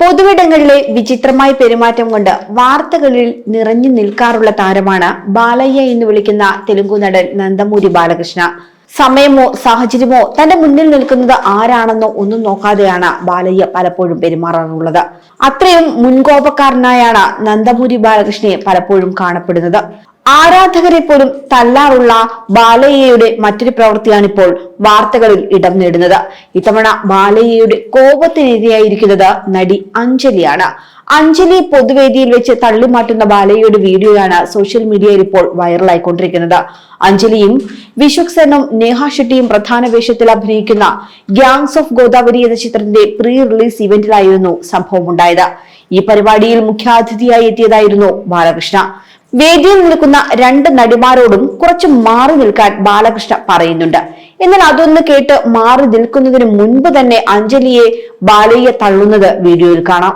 പൊതുവിടങ്ങളിലെ വിചിത്രമായ പെരുമാറ്റം കൊണ്ട് വാർത്തകളിൽ നിറഞ്ഞു നിൽക്കാറുള്ള താരമാണ് ബാലയ്യ എന്ന് വിളിക്കുന്ന തെലുങ്കു നടൻ നന്ദമൂരി ബാലകൃഷ്ണ. സമയമോ സാഹചര്യമോ തന്റെ മുന്നിൽ നിൽക്കുന്നത് ആരാണെന്നോ ഒന്നും നോക്കാതെയാണ് ബാലയ്യ പലപ്പോഴും പെരുമാറാറുള്ളത്. അത്രയും മുൻകോപക്കാരനായാണ് നന്ദമൂരി ബാലകൃഷ്ണയെ പലപ്പോഴും കാണപ്പെടുന്നത്. ആരാധകരെ പോലും തല്ലാറുള്ള ബാലയ്യയുടെ മറ്റൊരു പ്രവൃത്തിയാണിപ്പോൾ വാർത്തകളിൽ ഇടം നേടുന്നത്. ഇത്തവണ ബാലയ്യയുടെ കോപത്തിനിരയായിരിക്കുന്നത് നടി അഞ്ജലിയാണ്. അഞ്ജലി പൊതുവേദിയിൽ വെച്ച് തള്ളിമാറ്റുന്ന ബാലയ്യയുടെ വീഡിയോയാണ് സോഷ്യൽ മീഡിയയിൽ ഇപ്പോൾ വൈറലായിക്കൊണ്ടിരിക്കുന്നത്. അഞ്ജലിയും വിശ്വക് സെന്നും നേഹ ഷെട്ടിയും പ്രധാന വേഷത്തിൽ അഭിനയിക്കുന്ന ഗ്യാങ്സ് ഓഫ് ഗോദാവരി എന്ന ചിത്രത്തിന്റെ പ്രീ റിലീസ് ഇവന്റിലായിരുന്നു സംഭവമുണ്ടായത്. ഈ പരിപാടിയിൽ മുഖ്യാതിഥിയായി എത്തിയതായിരുന്നു ബാലകൃഷ്ണ. വേദിയിൽ നിൽക്കുന്ന രണ്ട് നടിമാരോടും കുറച്ച് മാറി നിൽക്കാൻ ബാലകൃഷ്ണ പറയുന്നുണ്ട്. എന്നാൽ അതൊന്ന് കേട്ട് മാറി നിൽക്കുന്നതിന് മുൻപ് തന്നെ അഞ്ജലിയെ ബാലയെ തള്ളുന്നത് വീഡിയോയിൽ കാണാം.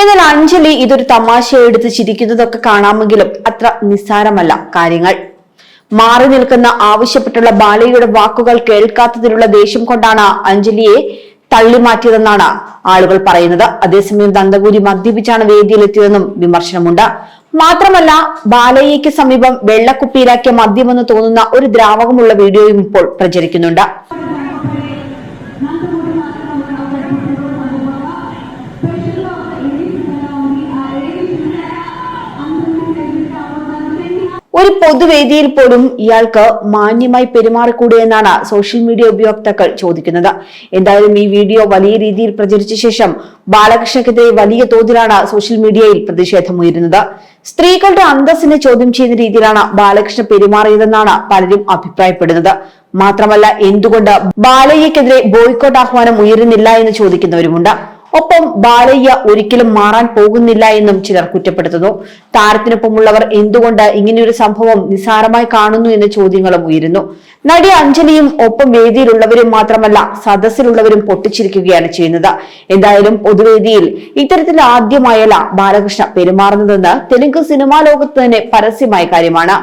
എന്നാൽ അഞ്ജലി ഇതൊരു തമാശയെടുത്ത് ചിരിക്കുന്നതൊക്കെ കാണാമെങ്കിലും അത്ര നിസ്സാരമല്ല കാര്യങ്ങൾ. മാറി നിൽക്കുന്ന ആവശ്യപ്പെട്ടുള്ള ബാലയുടെ വാക്കുകൾ കേൾക്കാത്തതിലുള്ള ദേഷ്യം കൊണ്ടാണ് അഞ്ജലിയെ തള്ളിമാറ്റിയതെന്നാണ് ആളുകൾ പറയുന്നത്. അതേസമയം ദന്തകൂരി മദ്യപിച്ചാണ് വേദിയിലെത്തിയതെന്നും വിമർശനമുണ്ട്. മാത്രമല്ല ബാലയ്യയ്ക്ക് സമീപം വെള്ളക്കുപ്പിയിലാക്കിയ മദ്യമെന്ന് തോന്നുന്ന ഒരു ദ്രാവകമുള്ള വീഡിയോയും ഇപ്പോൾ പ്രചരിക്കുന്നുണ്ട്. ഒരു പൊതുവേദിയിൽ പോലും ഇയാൾക്ക് മാന്യമായി പെരുമാറിക്കൂടെ എന്നാണ് സോഷ്യൽ മീഡിയ ഉപയോക്താക്കൾ ചോദിക്കുന്നത്. എന്തായാലും ഈ വീഡിയോ വലിയ രീതിയിൽ പ്രചരിച്ച ശേഷം ബാലകൃഷ്ണക്കെതിരെ വലിയ തോതിലാണ് സോഷ്യൽ മീഡിയയിൽ പ്രതിഷേധമുയരുന്നത്. സ്ത്രീകളുടെ അന്തസ്സിനെ ചോദ്യം ചെയ്യുന്ന രീതിയിലാണ് ബാലകൃഷ്ണ പെരുമാറിയതെന്നാണ് പലരും അഭിപ്രായപ്പെടുന്നത്. മാത്രമല്ല എന്തുകൊണ്ട് ബാലയ്യക്കെതിരെ ബോയ്ക്കോട്ട് ആഹ്വാനം ഉയരുന്നില്ല എന്ന് ചോദിക്കുന്നവരുമുണ്ട്. ഒപ്പം ബാലയ്യ ഒരിക്കലും മാറാൻ പോകുന്നില്ല എന്നും ചിലർ കുറ്റപ്പെടുത്തുന്നു. താരത്തിനൊപ്പമുള്ളവർ എന്തുകൊണ്ട് ഇങ്ങനെയൊരു സംഭവം നിസ്സാരമായി കാണുന്നു എന്ന ചോദ്യങ്ങളും ഉയരുന്നു. നടി അഞ്ജലിയും ഒപ്പം വേദിയിലുള്ളവരും മാത്രമല്ല സദസ്സിലുള്ളവരും പൊട്ടിച്ചിരിക്കുകയാണ് ചെയ്യുന്നത്. എന്തായാലും പൊതുവേദിയിൽ ഇത്തരത്തിൽ ആദ്യമായല്ല ബാലകൃഷ്ണ പെരുമാറുന്നതെന്ന് തെലുങ്ക് സിനിമാ ലോകത്ത് തന്നെ പരസ്യമായ കാര്യമാണ്.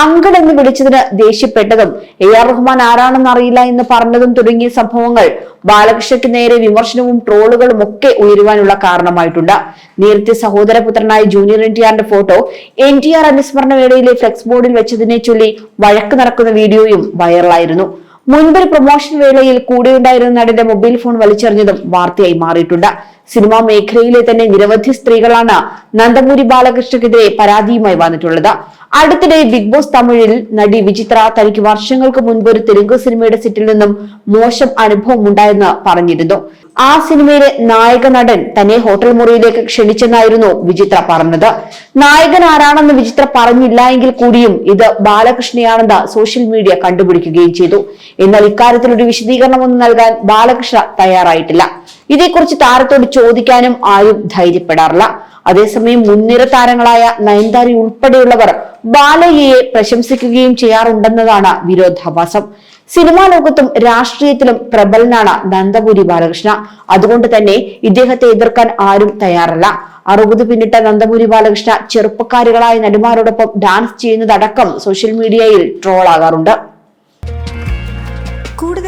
അങ്കിൾ എന്ന് വിളിച്ചതിന് ദേഷ്യപ്പെട്ടതും എ ആർ റഹ്മാൻ ആരാണെന്ന് അറിയില്ല എന്ന് പറഞ്ഞതും തുടങ്ങിയ സംഭവങ്ങൾ ബാലകൃഷ്ണയ്ക്ക് നേരെ വിമർശനവും ട്രോളുകളും ഒക്കെ ഉയരുവാനുള്ള കാരണമായിട്ടുണ്ട്. നേരത്തെ സഹോദരപുത്രനായ ജൂനിയർ എൻ ടി ആറിന്റെ ഫോട്ടോ എൻ ടി ആർ അനുസ്മരണ വേളയിലെ ഫ്ലെക്സ് ബോർഡിൽ വെച്ചതിനെ ചൊല്ലി വഴക്ക് നടക്കുന്ന വീഡിയോയും വൈറലായിരുന്നു. മുൻപൊരു പ്രൊമോഷൻ വേളയിൽ കൂടെയുണ്ടായിരുന്ന നടന്റെ മൊബൈൽ ഫോൺ വലിച്ചെറിഞ്ഞതും വാർത്തയായി മാറിയിട്ടുണ്ട്. സിനിമാ മേഖലയിലെ തന്നെ നിരവധി സ്ത്രീകളാണ് നന്ദമൂരി ബാലകൃഷ്ണക്കെതിരെ പരാതിയുമായി വന്നിട്ടുള്ളത്. അടുത്തിടെ ബിഗ് ബോസ് തമിഴിൽ നടി വിചിത്ര തനിക്ക് വർഷങ്ങൾക്ക് മുൻപ് ഒരു തെലുങ്ക് സിനിമയുടെ സെറ്റിൽ നിന്നും മോശം അനുഭവം ഉണ്ടായെന്ന് പറഞ്ഞിരുന്നു. ആ സിനിമയിലെ നായക നടൻ തന്നെ ഹോട്ടൽ മുറിയിലേക്ക് ക്ഷണിച്ചെന്നായിരുന്നു വിചിത്ര പറഞ്ഞത്. നായകൻ ആരാണെന്ന് വിചിത്ര പറഞ്ഞില്ല എങ്കിൽ കൂടിയും ഇത് ബാലകൃഷ്ണയാണെന്ന് സോഷ്യൽ മീഡിയ കണ്ടുപിടിക്കുകയും ചെയ്തു. എന്നാൽ ഇക്കാര്യത്തിൽ ഒരു വിശദീകരണമൊന്നും നൽകാൻ ബാലകൃഷ്ണ തയ്യാറായിട്ടില്ല. ഇതേക്കുറിച്ച് താരത്തോട് ചോദിക്കാനും ആരും ധൈര്യപ്പെടാറില്ല. അതേസമയം മുൻനിര താരങ്ങളായ നയൻതാരി ഉൾപ്പെടെയുള്ളവർ ബാലയ്യയെ പ്രശംസിക്കുകയും ചെയ്യാറുണ്ടെന്നതാണ് വിരോധാഭാസം. സിനിമാ ലോകത്തും രാഷ്ട്രീയത്തിലും പ്രബലനാണ് നന്ദപുരി ബാലകൃഷ്ണ. അതുകൊണ്ട് തന്നെ ഇദ്ദേഹത്തെ എതിർക്കാൻ ആരും തയ്യാറല്ല. അറുപത് പിന്നിട്ട നന്ദപുരി ബാലകൃഷ്ണ ചെറുപ്പക്കാരികളായ നടിമാരോടൊപ്പം ഡാൻസ് ചെയ്യുന്നതടക്കം സോഷ്യൽ മീഡിയയിൽ ട്രോളാകാറുണ്ട്.